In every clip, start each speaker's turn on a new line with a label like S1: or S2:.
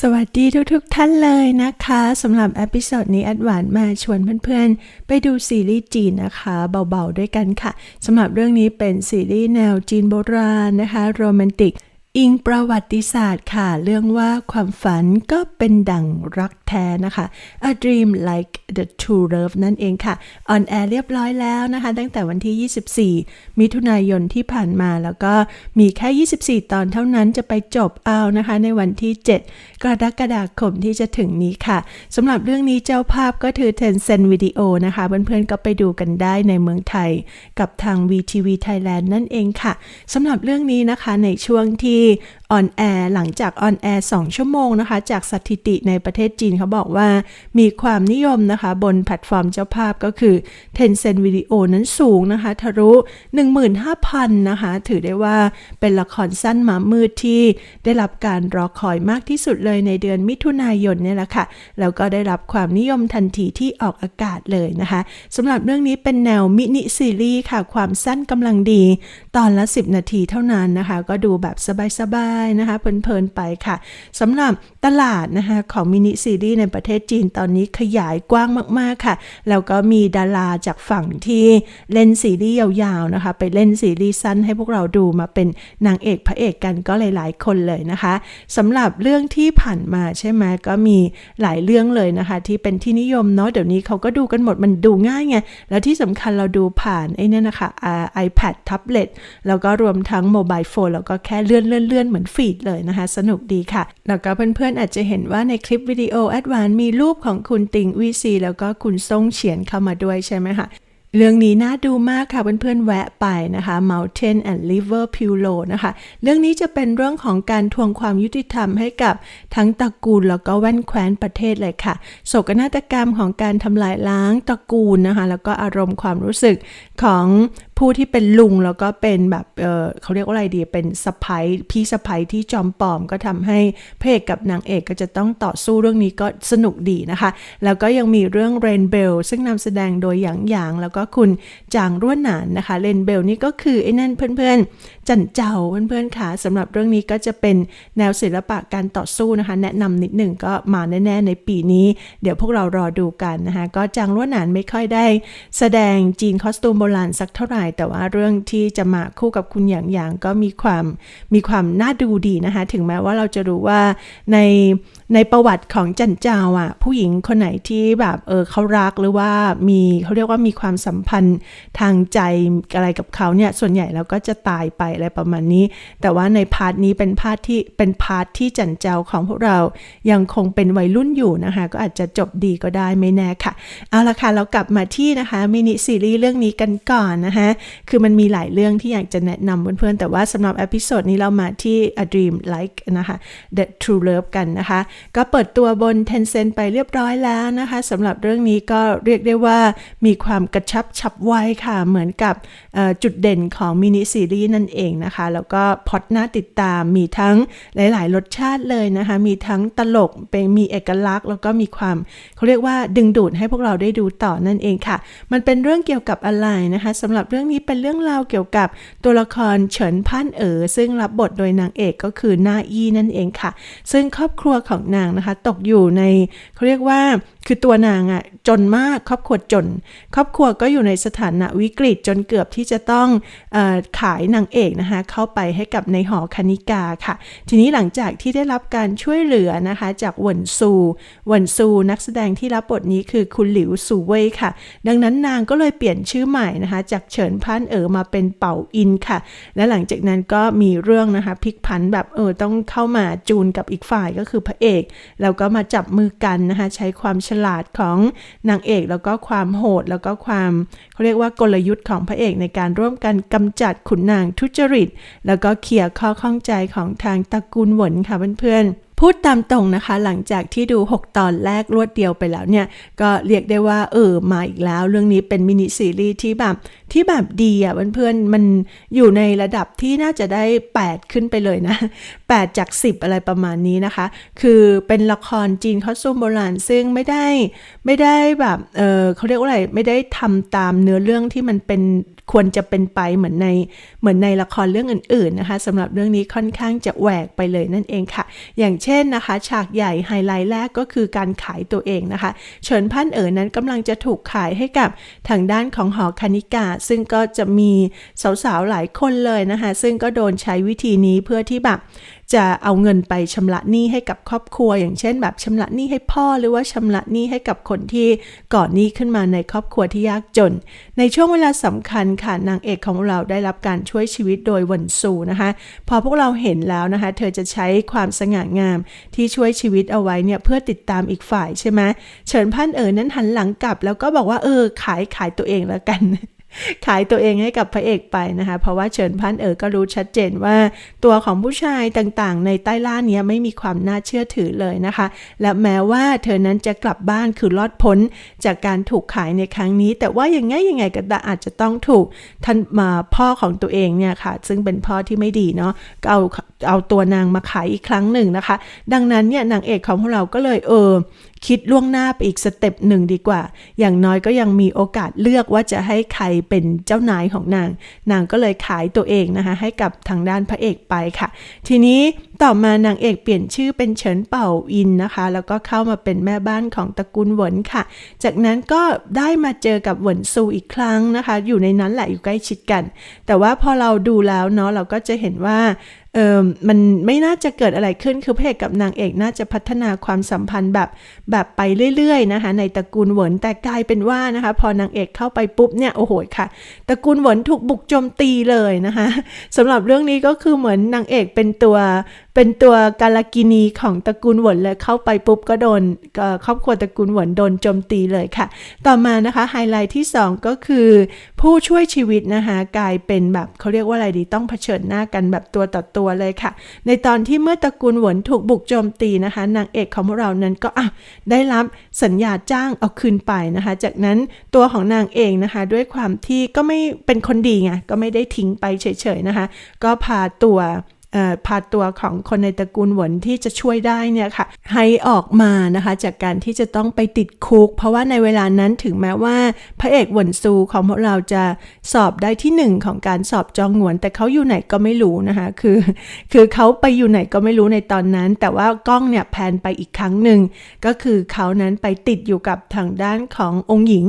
S1: สวัสดีทุกๆทท่านเลยนะคะสำหรับอพิโซดนี้แอดหวานมาชวนเพื่อนๆ ไปดูซีรีส์จีนนะคะเบาๆด้วยกันค่ะสำหรับเรื่องนี้เป็นซีรีส์แนวจีนโบราณนะคะโรแมนติก อิงประวัติศาสตร์ค่ะ เรื่องว่าความฝันก็เป็นดั่งรักแท้นะคะ A Dream Like the True Love นั่นเองค่ะออนแอร์เรียบร้อยแล้วนะคะ ตั้งแต่วันที่ 24 มิถุนายนที่ผ่านมาแล้วก็มีแค่ 24 ตอนเท่านั้นจะไปจบเอานะคะ ในวันที่ 7 กรกฎาคมที่จะถึงนี้ค่ะสำหรับเรื่องนี้เจ้าภาพก็ถือ Tencent Video นะคะ เพื่อนๆก็ไปดูกันได้ในเมืองไทย กับทาง VTV Thailand นั่นเองค่ะสำหรับเรื่องนี้นะคะในช่วงที่ Okay. ออนแอร์หลังจากออนแอร์2ชั่วโมงนะคะ จากสถิติในประเทศจีนเขาบอกว่ามีความนิยมนะคะ บนแพลตฟอร์มเจ้าภาพก็คือ Tencent Video นั้นสูงนะคะ ทะลุ 15,000 นะคะ ถือได้ว่าเป็นละครสั้นหมามืดที่ได้รับการรอคอยมากที่สุดเลยในเดือนมิถุนายนเนี่ยแหละค่ะ แล้วก็ได้รับความนิยมทันทีที่ออกอากาศเลยนะคะสำหรับเรื่องนี้เป็นแนวมินิซีรีส์ค่ะ ความสั้นกำลังดี ตอนละ 10 นาทีเท่านั้นนะคะ ก็ดูแบบสบายๆนะคะเพลินๆไปค่ะสำหรับตลาดนะคะของมินิซีรีส์ในประเทศจีนตอนนี้ขยายกว้างมากๆค่ะ แล้วก็มีดาราจากฝั่งที่เล่นซีรีส์ยาวๆนะคะ ไปเล่นซีรีส์สั้นให้พวกเราดูมาเป็นนางเอกพระเอกกันก็หลายๆ คนเลยนะคะสำหรับเรื่องที่ผ่านมาใช่ไหมก็มีหลายเรื่องเลยนะคะ ที่เป็นที่นิยมเนาะเดี๋ยวนี้เขาก็ดูกันหมดมันดูง่ายไงแล้วที่สำคัญเราดูผ่านไอ้นี่นะคะอ่า iPad แท็บเล็ตแล้วก็รวมทั้งโมบายโฟนแล้วก็แค่เลื่อนเลื่อนเลื่อนเหมือนฟีดเลยนะคะ สนุกดีค่ะ แล้วก็เพื่อนๆอาจจะเห็นว่าในคลิปวิดีโอแอดวานมีรูปของคุณติงวีซีแล้วก็คุณซ่งเฉียนเข้ามาด้วยใช่ไหมคะเรื่องนี้น่าดูมากค่ะเพื่อนๆแวะไปนะคะ Mountain and River p u l o นะคะ เรื่องนี้จะเป็นเรื่องของการทวงความยุติธรรมให้กับทั้งตระกูลแล้วก็แว่นแคว้นประเทศเลยค่ะ โศกนาฏกรรมของการทำลายล้างตระกูลนะคะ แล้วก็อารมณ์ความรู้สึกของ ผู้ที่เป็นลุงแล้วก็เป็นแบบเเขาเรียกว่าอะไรดี เป็นสะพ้ยพี่สะพ้ยที่จอมปลอมก็ทำให้พระเอกกับนางเอกก็จะต้องต่อสู้เรื่องนี้ก็สนุกดีนะคะ แล้วก็ยังมีเรื่องเรนเบลซึ่งนำแสดงโดยหยางหยาง แล้วก็คุณจางร่วนหนานนะคะเรนเบลนี่ก็คือไอ้นั่นเพื่อนๆ จันเจ้าเพื่อนๆค่ะสำหรับเรื่องนี้ก็จะเป็นแนวศิลปะการต่อสู้นะคะ แนะนำนิดหนึ่งก็มาแน่ๆในปีนี้ เดี๋ยวพวกเรารอดูกันนะคะ ก็จางร่วนหนานไม่ค่อยได้ แสดงจีนคอสตูมโบราณสักเท่าไหร่แต่ว่าเรื่องที่จะมาคู่กับคุณอย่างอย่างก็มีความมีความน่าดูดีนะคะ ถึงแม้ว่าเราจะรู้ว่าในในประวัติของจันเจ้าอะผู้หญิงคนไหนที่แบบเออเขารักหรือว่ามีเขาเรียกว่ามีความสัมพันธ์ทางใจอะไรกับเขาเนี่ยส่วนใหญ่แล้วก็จะตายไปอะไรประมาณนี้ แต่ว่าในพาร์ทนี้เป็นพาร์ทที่เป็นพาร์ทที่จันเจ้าของพวกเรายังคงเป็นวัยรุ่นอยู่นะคะ ก็อาจจะจบดีก็ได้ไม่แน่ค่ะ เอาละค่ะ เรากลับมาที่นะคะมินิซีรีส์เรื่องนี้กันก่อนนะคะคือมันมีหลายเรื่องที่อยากจะแนะนำเพื่อนๆ แต่ว่าสำหรับเอพิโซดนี้เรามาที่ A Dream Like นะคะ The True Love กันนะคะ ก็เปิดตัวบน Tencent ไปเรียบร้อยแล้วนะคะสำหรับเรื่องนี้ก็เรียกได้ว่ามีความกระชับฉับไวค่ะเหมือนกับจุดเด่นของมินิซีรีส์นั่นเองนะคะ แล้วก็พอดน่าติดตามมีทั้งหลายๆ รสชาติเลยนะคะ มีทั้งตลกเป็นมีเอกลักษณ์แล้วก็มีความเขาเรียกว่าดึงดูดให้พวกเราได้ดูต่อนั่นเองค่ะ มันเป็นเรื่องเกี่ยวกับอะไรนะคะสำหรับเรื่องนี้เป็นเรื่องราวเกี่ยวกับตัวละครเฉินพันเอ๋อซึ่งรับบทโดยนางเอกก็คือนาอี้นั่นเองค่ะ ซึ่งครอบครัวของนางนะคะ ตกอยู่ในเขาเรียกว่า คือตัวนางอะจนมากครอบครัวจน ครอบครัวก็อยู่ในสถานะวิกฤตจนเกือบที่จะต้องอขายนางเอกนะคะเข้าไปให้กับในหอคณิกาค่ะ ทีนี้หลังจากที่ได้รับการช่วยเหลือนะคะจากหวนซูหวนซูนักแสดงที่รับบทนี้คือคุณหลิวซูเว่ยค่ะ ดังนั้นนางก็เลยเปลี่ยนชื่อใหม่นะคะจากเฉินพันเอ๋อมาเป็นเป่าอินค่ะ และหลังจากนั้นก็มีเรื่องนะคะพลิกผันแบบเออต้องเข้ามาจูนกับอีกฝ่ายก็คือพระเอก แล้วก็มาจับมือกันนะคะใช้ความฉลาดของนางเอกแล้วก็ความโหด แล้วก็ความเขาเรียกว่ากลยุทธ์ของพระเอกในการร่วมกันกำจัดขุนนางทุจริต แล้วก็เคลียร์ข้อข้องใจของทางตระกูลหวนค่ะเพื่อนๆ พูดตามตรงนะคะ หลังจากที่ดู 6 ตอนแรกรวดเดียวไปแล้วเนี่ย ก็เรียกได้ว่า เออ มาอีกแล้ว เรื่องนี้เป็นมินิซีรีส์ที่แบบที่แบบดีอะเพื่อนๆ มันอยู่ในระดับที่น่าจะได้ 8 ขึ้นไปเลยนะ 8 จาก 10 อะไรประมาณนี้นะคะ คือเป็นละครจีนคอสตูมโบราณ ซึ่งไม่ได้ไม่ได้แบบ เออเขาเรียกว่าอะไร ไม่ได้ทำตามเนื้อเรื่องที่มันเป็น ควรจะเป็นไปเหมือนในเหมือนในละครเรื่องอื่นๆนะคะสำหรับเรื่องนี้ค่อนข้างจะแหวกไปเลยนั่นเองค่ะ อย่างเช่นนะคะ ฉากใหญ่ไฮไลท์แรกก็คือการขายตัวเองนะคะ เฉินพันเอ๋อนั้นกำลังจะถูกขายให้กับทางด้านของหอคณิกา ซึ่งก็จะมีสาวๆหลายคนเลยนะคะ ซึ่งก็โดนใช้วิธีนี้เพื่อที่แบบจะเอาเงินไปชำระหนี้ให้กับครอบครัว อย่างเช่น แบบชำระหนี้ให้พ่อหรือว่าชำระหนี้ให้กับคนที่ก่อหนี้ขึ้นมาในครอบครัวที่ยากจน ในช่วงเวลาสำคัญค่ะนางเอกของเราได้รับการช่วยชีวิตโดยหวนซูนะคะ พอพวกเราเห็นแล้วนะคะ เธอจะใช้ความสง่างามที่ช่วยชีวิตเอาไว้เนี่ยเพื่อติดตามอีกฝ่ายใช่ไหมเฉินพันเอ๋อนั้นหันหลังกลับ แล้วก็บอกว่าเออขายขายตัวเองแล้วกัน ขายตัวเองให้กับพระเอกไปนะคะ เพราะว่าเฉินพันเอ๋อก็รู้ชัดเจนว่าตัวของผู้ชายต่างๆ ในใต้ล่าเนี้ยไม่มีความน่าเชื่อถือเลยนะคะ และแม้ว่าเธอนั้นจะกลับบ้านคือรอดพ้นจากการถูกขายในครั้งนี้ แต่ว่าอย่างไงยังไงก็อาจจะต้องถูกท่านมาพ่อของตัวเองเนี่ยค่ะ ซึ่งเป็นพ่อที่ไม่ดีเนาะก็เอาเอาตัวนางมาขายอีกครั้งหนึ่งนะคะ ดังนั้นเนี่ยนางเอกของพวกเราก็เลยเออคิดล่วงหน้าไปอีกสเต็ปหนึ่งดีกว่า อย่างน้อยก็ยังมีโอกาสเลือกว่าจะให้ใครเป็นเจ้านายของนาง นางก็เลยขายตัวเองนะคะ ให้กับทางด้านพระเอกไปค่ะ ทีนี้ต่อมานางเอกเปลี่ยนชื่อเป็นเฉินเป่าอินนะคะ แล้วก็เข้ามาเป็นแม่บ้านของตระกูลหวนค่ะ จากนั้นก็ได้มาเจอกับหวนซูอีกครั้งนะคะ อยู่ในนั้นแหละอยู่ใกล้ชิดกัน แต่ว่าพอเราดูแล้วเนาะเราก็จะเห็นว่า มันไม่น่าจะเกิดอะไรขึ้นคือพระเอกกับนางเอกน่าจะพัฒนาความสัมพันธ์แบบแบบไปเรื่อยๆนะคะในตระกูลเหวินแต่กลายเป็นว่านะคะพอนางเอกเข้าไปปุ๊บเนี่ยโอ้โหค่ะตระกูลเหวินถูกบุกโจมตีเลยนะคะสำหรับเรื่องนี้ก็คือเหมือนนางเอกเป็นตัวเป็นตัวกาลกินีของตระกูลเหวินเลยเข้าไปปุ๊บก็โดนครอบครัวตระกูลเหวินโดนโจมตีเลยค่ะ ต่อมานะคะไฮไลท์ที่ 2 ก็คือผู้ช่วยชีวิตนะคะกลายเป็นแบบเขาเรียกว่าอะไรดีต้องเผชิญหน้ากันแบบตัวต่อตัวเลยค่ะ ในตอนที่เมื่อตระกูลหวนถูกบุกโจมตีนะคะ นางเอกของพวกเรานั้นก็อะได้รับสัญญาจ้างเอาคืนไปนะคะ จากนั้นตัวของนางเองนะคะ ด้วยความที่ก็ไม่เป็นคนดีไงก็ไม่ได้ทิ้งไปเฉยๆนะคะ ก็พาตัว พาตัวของคนในตระกูลหวนที่จะช่วยได้เนี่ยค่ะ ให้ออกมานะคะ จากการที่จะต้องไปติดคุก เพราะว่าในเวลานั้นถึงแม้ว่าพระเอกหวนซูของพวกเราจะสอบได้ที่หนึ่งของการสอบจองหวน แต่เขาอยู่ไหนก็ไม่รู้นะคะคือคือเขาไปอยู่ไหนก็ไม่รู้ในตอนนั้น แต่ว่ากล้องเนี่ยแพนไปอีกครั้งหนึ่งก็คือเขานั้นไปติดอยู่กับทางด้านขององค์หญิง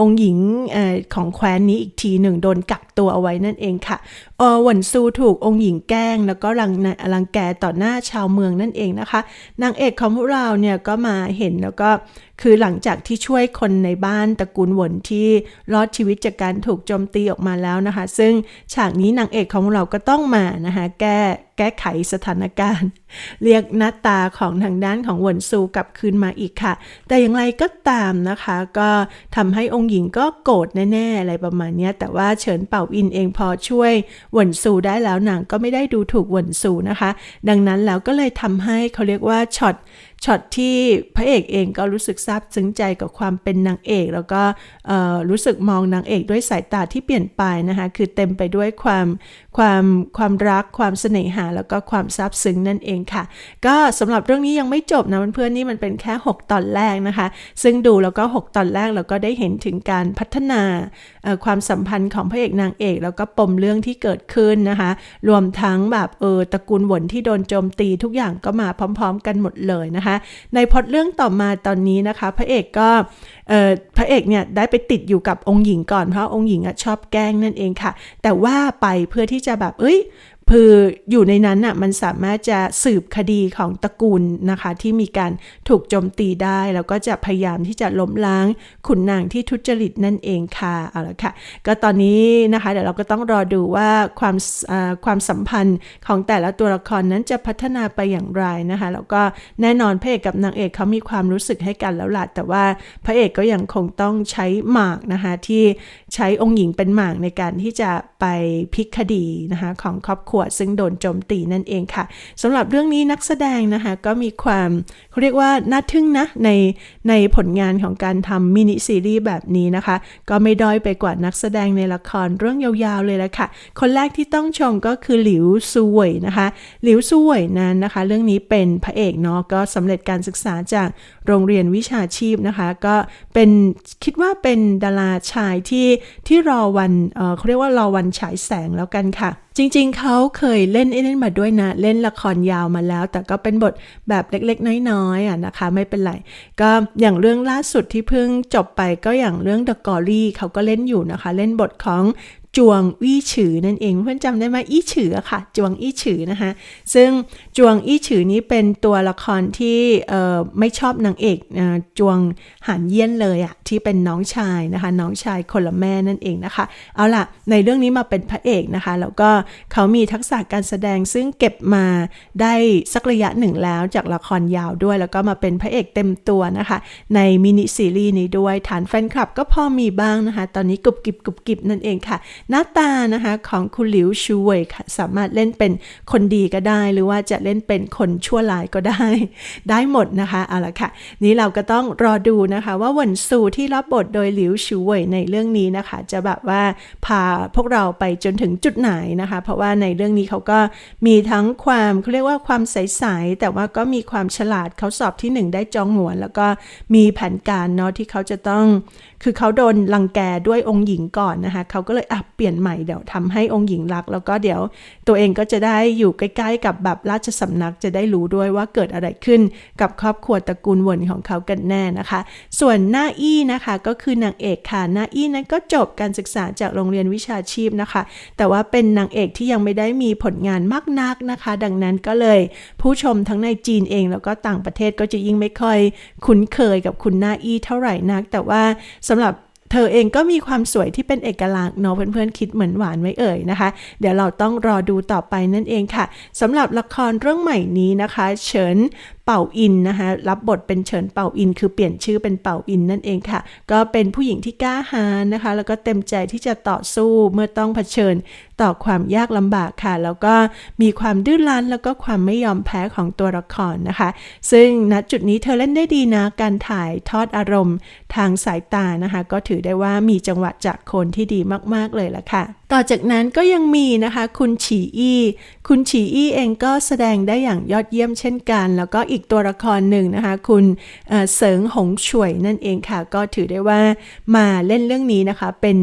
S1: องค์หญิงอของแคว้นนี้อีกทีหนึ่งโดนกักตัวเอาไว้นั่นเองค่ะออหวนซูถูกองค์หญิงแกล้ง แล้วก็รังรังแกต่อหน้าชาวเมืองนั่นเองนะคะ นางเอกของพวกเราเนี่ยก็มาเห็นแล้วก็ คือหลังจากที่ช่วยคนในบ้านตระกูลหวนที่รอดชีวิตจากการถูกโจมตีออกมาแล้วนะคะ ซึ่งฉากนี้นางเอกของเราก็ต้องมานะคะแก้แก้ไขสถานการณ์ เรียกหน้าตาของทางด้านของหวนซูกลับคืนมาอีกค่ะ แต่อย่างไรก็ตามนะคะ ก็ทำให้องค์หญิงก็โกรธแน่ๆ อะไรประมาณนี้แต่ว่าเฉินเป่าอินเองพอช่วยหวนซูได้แล้วนางก็ไม่ได้ดูถูกหวนซูนะคะ ดังนั้นแล้วก็เลยทำให้เขาเรียกว่าช็อตช็อตที่พระเอกเองก็รู้สึกซาบซึ้งใจกับความเป็นนางเอก แล้วก็รู้สึกมองนางเอกด้วยสายตาที่เปลี่ยนไปนะคะคือเต็มไปด้วยความความความรักความเสน่หา แล้วก็ความซาบซึ้งนั่นเองค่ะ ก็สำหรับเรื่องนี้ยังไม่จบนะเพื่อนๆนี่มันเป็นแค่ 6 ตอนแรกนะคะ ซึ่งดูแล้วก็ 6 ตอนแรกเราก็ได้เห็นถึงการพัฒนาความสัมพันธ์ของพระเอกนางเอก แล้วก็ปมเรื่องที่เกิดขึ้นนะคะ รวมทั้งแบบเออตระกูลหวนที่โดนโจมตีทุกอย่างก็มาพร้อม ๆ กันหมดเลยนะคะในพอดเรื่องต่อมาตอนนี้นะคะ พระเอกก็พระเอกเนี่ยได้ไปติดอยู่กับองค์หญิงก่อนเพราะองค์หญิงอชอบแกล้งนั่นเองค่ะ แต่ว่าไปเพื่อที่จะแบบเอ้ย คืออยู่ในนั้นน่ะมันสามารถจะสืบคดีของตระกูลนะคะ ที่มีการถูกโจมตีได้ แล้วก็จะพยายามที่จะล้มล้างขุนนางที่ทุจริตนั่นเองค่ะเอาละค่ะ ก็ตอนนี้นะคะเดี๋ยวเราก็ต้องรอดูว่าความความสัมพันธ์ของแต่ละตัวละครนั้นจะพัฒนาไปอย่างไรนะคะ แล้วก็แน่นอนพระเอกกับนางเอกเขามีความรู้สึกให้กันแล้วล่ะแต่ว่าพระเอกก็ยังคงต้องใช้หมากนะคะที่ใช้องค์หญิงเป็นหมากในการที่จะไปพลิกคดีนะคะของครอบครัววซึ่งโดนโจมตีนั่นเองค่ะสำหรับเรื่องนี้นักแสดงนะคะก็มีความเขาเรียกว่าน่าทึ่งนะในในผลงานของการทำมินิซีรีส์แบบนี้นะคะ ก็ไม่ด้อยไปกว่านักแสดงในละครเรื่องยาวๆเลยละค่ะ คนแรกที่ต้องชมก็คือหลิวซูเว่ยนะคะ หลิวซูเว่ยนั้นนะคะ เรื่องนี้เป็นพระเอกเนาะก็สำเร็จการศึกษาจากโรงเรียนวิชาชีพนะคะ ก็เป็นคิดว่าเป็นดาราชายที่ที่รอวันเเขาเรียกว่ารอวันฉายแสงแล้วกันค่ะ จริงๆ เขาเคยเล่นไอ้นั่นมาด้วยนะ เล่นละครยาวมาแล้ว แต่ก็เป็นบทแบบเล็กๆ น้อยๆอะนะคะ ไม่เป็นไร ก็อย่างเรื่องล่าสุดที่เพิ่งจบไปก็อย่างเรื่อง The g o r y เขาก็เล่นอยู่นะคะ เล่นบทของ จวงอี้ฉือนั่นเองเพื่อนจำได้ไหมอี้ฉือค่ะ จวงอี้ฉือนะคะซึ่งจวงอี้ฉือนี้เป็นตัวละครที่ไม่ชอบนางเอกจวงหันเยี่ยนเลยอะที่เป็นน้องชายนะคะน้องชายคนละแม่นั่นเองนะคะ เอาล่ะในเรื่องนี้มาเป็นพระเอกนะคะ แล้วก็เขามีทักษะการแสดงซึ่งเก็บมาได้สักระยะหนึ่งแล้วจากละครยาวด้วย แล้วก็มาเป็นพระเอกเต็มตัวนะคะ ในมินิซีรีส์นี้ด้วยฐานแฟนคลับก็พอมีบ้างนะคะ ตอนนี้กรุบกริบกรุบกริบนั่นเองค่ะหน้าตานะคะของคุณหลิวชูเว่ยค่ะสามารถเล่นเป็นคนดีก็ได้ หรือว่าจะเล่นเป็นคนชั่วร้ายก็ได้ ได้หมดนะคะเอาละค่ะ นี้เราก็ต้องรอดูนะคะ ว่าหวนซูที่รับบทโดยหลิวชูเวยในเรื่องนี้นะคะ จะแบบว่าพาพวกเราไปจนถึงจุดไหนนะคะ เพราะว่าในเรื่องนี้เขาก็มีทั้งความเขาเรียกว่าความใสๆแต่ว่าก็มีความฉลาดเขาสอบที่ 1 ได้จองหวน แล้วก็มีแผนการเนาะที่เขาจะต้องคือเขาโดนลังแกด้วยองค์หญิงก่อนนะคะเขาก็เลยอะเปลี่ยนใหม่เดี๋ยวทำให้องค์หญิงรัก แล้วก็เดี๋ยวตัวเองก็จะได้อยู่ใกล้ๆ กับแบบราชสำนักจะได้รู้ด้วยว่าเกิดอะไรขึ้นกับครอบครัวตระกูลวนของเขากันแน่นะคะ ส่วนหน้าอี้นะคะก็คือนางเอกค่ะหน้าอี้นั้นก็จบการศึกษาจากโรงเรียนวิชาชีพนะคะ แต่ว่าเป็นนางเอกที่ยังไม่ได้มีผลงานมากนักนะคะ ดังนั้นก็เลยผู้ชมทั้งในจีนเองแล้วก็ต่างประเทศก็จะยิ่งไม่ค่อยคุ้นเคยกับคุณหน้าอี้เท่าไหร่นัก แต่ว่าสำหรับเธอเองก็มีความสวยที่เป็นเอกลักษณ์เนาะเพื่อนๆคิดเหมือนหวานไว้เอ่ยนะคะ เดี๋ยวเราต้องรอดูต่อไปนั่นเองค่ะสำหรับละครเรื่องใหม่นี้นะคะ เฉิน เป่าอินนะคะรับบทเป็นเฉินเป่าอิน คือเปลี่ยนชื่อเป็นเป่าอินนั่นเองค่ะ ก็เป็นผู้หญิงที่กล้าหาญนะคะ แล้วก็เต็มใจที่จะต่อสู้เมื่อต้องเผชิญต่อความยากลำบากค่ะ แล้วก็มีความดื้อรั้นแล้วก็ความไม่ยอมแพ้ของตัวละครนะคะ ซึ่งณจุดนี้เธอเล่นได้ดีนะ การถ่ายทอดอารมณ์ทางสายตานะคะ ก็ถือได้ว่ามีจังหวะจากคนที่ดีมาก ๆ เลยละค่ะต่อจากนั้นก็ยังมีนะคะ คุณฉีอี้ คุณฉีอี้เองก็แสดงได้อย่างยอดเยี่ยมเช่นกัน แล้วก็อีกตัวละครหนึ่งนะคะ คุณเสริงหงช่วยนั่นเองค่ะ ก็ถือได้ว่ามาเล่นเรื่องนี้นะคะ เป็น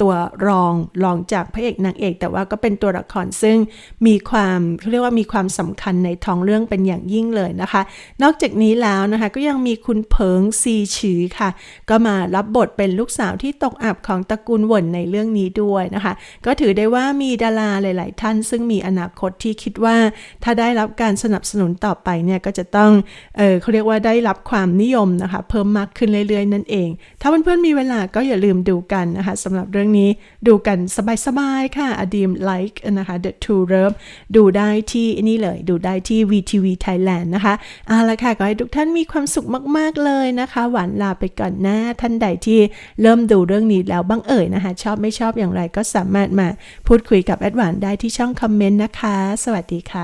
S1: ตัวรองรองจากพระเอกนางเอก แต่ว่าก็เป็นตัวละครซึ่งมีความเขาเรียกว่ามีความสำคัญในท้องเรื่องเป็นอย่างยิ่งเลยนะคะ นอกจากนี้แล้วนะคะก็ยังมีคุณเพิงซีฉือค่ะ ก็มารับบทเป็นลูกสาวที่ตกอับของตระกูลหวนในเรื่องนี้ด้วยนะคะก็ถือได้ว่ามีดาราหลาย ๆ ท่านซึ่งมีอนาคตที่คิดว่าถ้าได้รับการสนับสนุนต่อไปเนี่ยก็จะต้องเออเขาเรียกว่าได้รับความนิยมนะคะเพิ่มมากขึ้นเรื่อย ๆ นั่นเอง ถ้าเพื่อน ๆ มีเวลาก็อย่าลืมดูกันนะคะสำหรับเรื่องนี้ดูกันสบาย ๆ ค่ะอดีมไลค์นะคะ The True Love ดูได้ที่นี่เลยดูได้ที่ VTV Thailand นะคะเอาละค่ะ ก็ให้ทุกท่านมีความสุขมาก ๆ เลยนะคะ หวานลาไปก่อนหน้าท่านใดที่เริ่มดูเรื่องนี้แล้วบ้างเอ่ยนะคะ ชอบไม่ชอบอย่างไรก็สามามารถมาพูดคุยกับแอดวานได้ที่ช่องคอมเมนต์นะคะ สวัสดีค่ะ